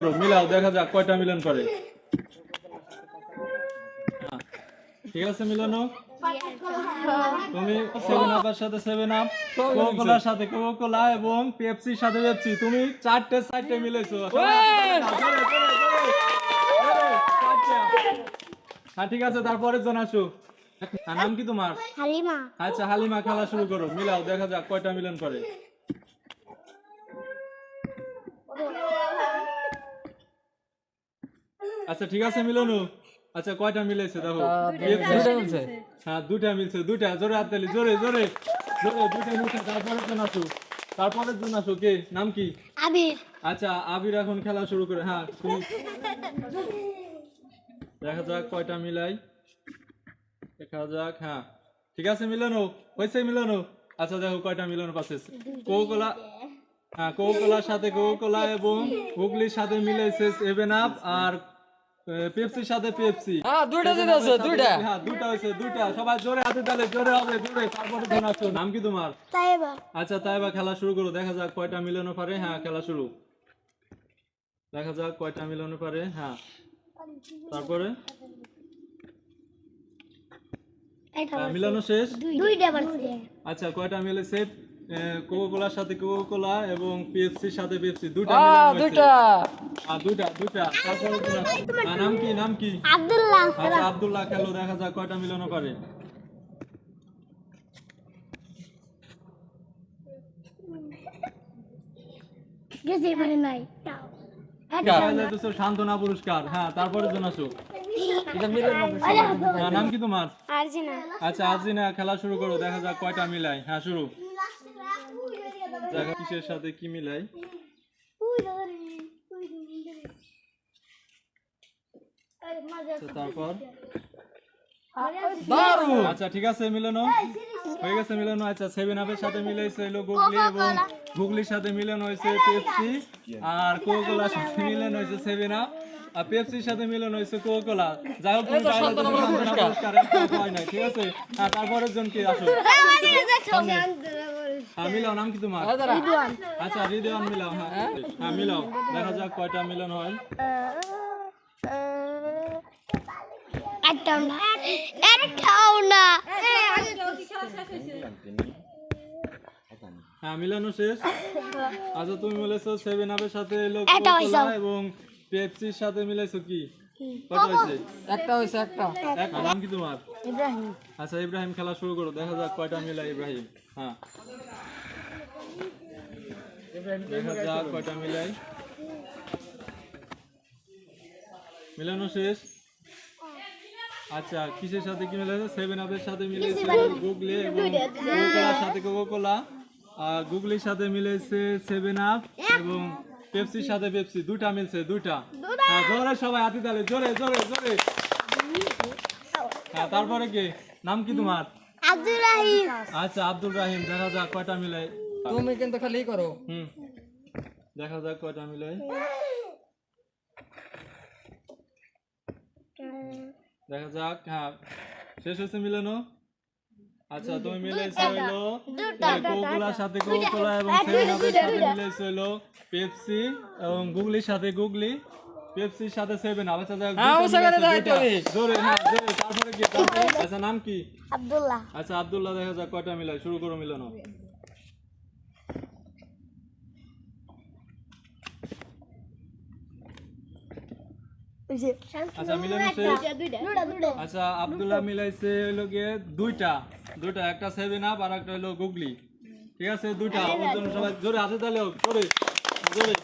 মিলাও দেখা যাক কয়টা মিলন করে। হ্যাঁ, ঠিক আছে মিলানো তুমি সেভেন আপের সাথে সেভেন আপ কোকোলার সাথে কোকোলা এবং পেপসির সাথে পেপসি তুমি চারটে চারটে মিলেছো। হ্যাঁ ঠিক আছে তারপরে জন আসো। নাম কি তোমার? হালিমা। আচ্ছা হালিমা খেলা শুরু করো মিলাও দেখা যাক কয়টা মিলন করে। আচ্ছা ঠিক আছে মিলনু। আচ্ছা কয়টা মিলেছে দেখো? হ্যাঁ দুটা মিলছে দুটা জোরে হাততালি জোরে জোরে। জোরে দুটা মিলছে তারপরে জন আসো। তারপরে জন আসো কে? নাম কি? আবির। আচ্ছা আবির এখন খেলা শুরু করে হ্যাঁ তুমি দেখা যাক কয়টা মিলাই। দেখা যাক হ্যাঁ। ঠিক আছে মিলানো? হয়েছে মিলানো? আচ্ছা দেখো কয়টা মিলানো পাচ্ছে। কোকোলা হ্যাঁ কোকোলার সাথে কোকোলা এবং হুগলির সাথে মিলেছে সেভেন আপ আর পেপসির সাথে পেপসি। হ্যাঁ দুইটা দিন আছে দুইটা। হ্যাঁ দুটা হয়েছে দুটা সবাই জোরে হাতে তালে জোরে হবে জোরে। তারপরে আসো নাম কি তোমার? তাই এবার আচ্ছা তাই বা খেলা শুরু করো। দেখা যাক কয়টা মিলানো পারে। হ্যাঁ খেলা শুরু। দেখা যাক কয়টা মিলানো পারে। হ্যাঁ। তারপরে? হ্যাঁ, মিলানো শেষ? দুইটা। আচ্ছা কয়টা মিলেছে কোকো কোলার সাথে কোকো কোলা এবং পেপসির সাথে পেপসি দুটা হ্যাঁ। দুইটা। আর? হ্যাঁ, নাম কি? নাম কি আব্দুল্লাহ আচ্ছা আব্দুল্লাহ খেলো দেখা যাক কয়টা মিলানো পারে। গেছে এবারে নাই। সান্ত্বনা পুরস্কার। হ্যাঁ তারপরে জন আসো। হ্যাঁ, নাম কি তোমার? আর্জিনা। আচ্ছা আজিনা খেলা শুরু করো দেখা যাক কয়টা মিলাই হ্যাঁ শুরু। দেখা কিসের সাথে কি মিলাই আচ্ছা, তারপর? আচ্ছা ঠিক আছে মিলানো হয়ে গেছে মিলানো আচ্ছা সেভেন আপের সাথে মিলাইছে হলো গুগলি এবং গুগলির সাথে মিলানো হয়েছে পেপসি আর কোকোলার সাথে মিলানো হয়েছে সেভেন আপ আর পেপসির সাথে মিলানো হয়েছে কোকোলা যাই হোক তুমি পুরস্কার। হয় নাই ঠিক আছে? হ্যাঁ তারপরের জন কি আসো? হ্যাঁ মিলাও নাম কি তোমার? এই দাঁড়া। আচ্ছা হৃদয়ান মিলাও হ্যাঁ। হ্যাঁ। মিলাও। দেখা যাক কয়টা মিলন হয়। একটাও না একটাও না। হ্যাঁ মিলানো শেষ। আচ্ছা তুমি মিলেছো সেভেন আপের সাথে এলো। এবং পেপসির সাথে মিলাইছো কি? কত একটা হয়েছে একটা। এক নাম কি তোমার? ইব্রাহিম। আচ্ছা ইব্রাহিম খেলা শুরু করো দেখা যাক কয়টা মিলাই ইব্রাহিম। হ্যাঁ। দেখা যাক কয়টা মিলাই। মিলানো শেষ? আচ্ছা কিসের সাথে কি সেভেন আপের সাথে মিলেছে গুগলি এবং কোকোলার সাথে কোকোলা আর গুগলির সাথে মিলেছে সেভেন আপ এবং পেপসির সাথে পেপসি দুটা মিলছে দুটা হ্যাঁ জোরে সবাই হাতি তালে জোরে জোরে জোরে। হ্যাঁ তারপরে কি? নাম কি তোমার? আব্দুল রাহিম। আচ্ছা আব্দুল রাহিম দেখা যাক কয়টা মিলাই তুমি কিন্তু খালি করো। হুম। দেখা যাক কয়টা মিলাই দেখা যাক হ্যাঁ। শেষ হয়েছে মিলানো আচ্ছা তুমি মিলাইছো হইল কোকোলার সাথে কোকোলা এবং সেভেন সাথে মিলাইছো হইল পেপসি এবং গুগলির সাথে গুগলি পেপসির সাথে সেভেন আপ আচ্ছা যাক। হ্যাঁ, ওসা করে দাও। তুমি। জোরে হ্যাঁ জোরে তারপরে কি? তারপরে? আচ্ছা নাম কি? আব্দুল্লাহ। আচ্ছা আব্দুল্লাহ দেখা যাক কয়টা মিলাই শুরু করো মিলানো আচ্ছা আচ্ছা আব্দুল্লাহ মিলাইছে হইল গিয়ে দুইটা। দুইটা একটা সেভেন আপ আর একটা হলো গুগলি। ঠিক আছে দুইটা। জন্য সবাই জোরে আছে তাহলে হোক জোরে জোরে।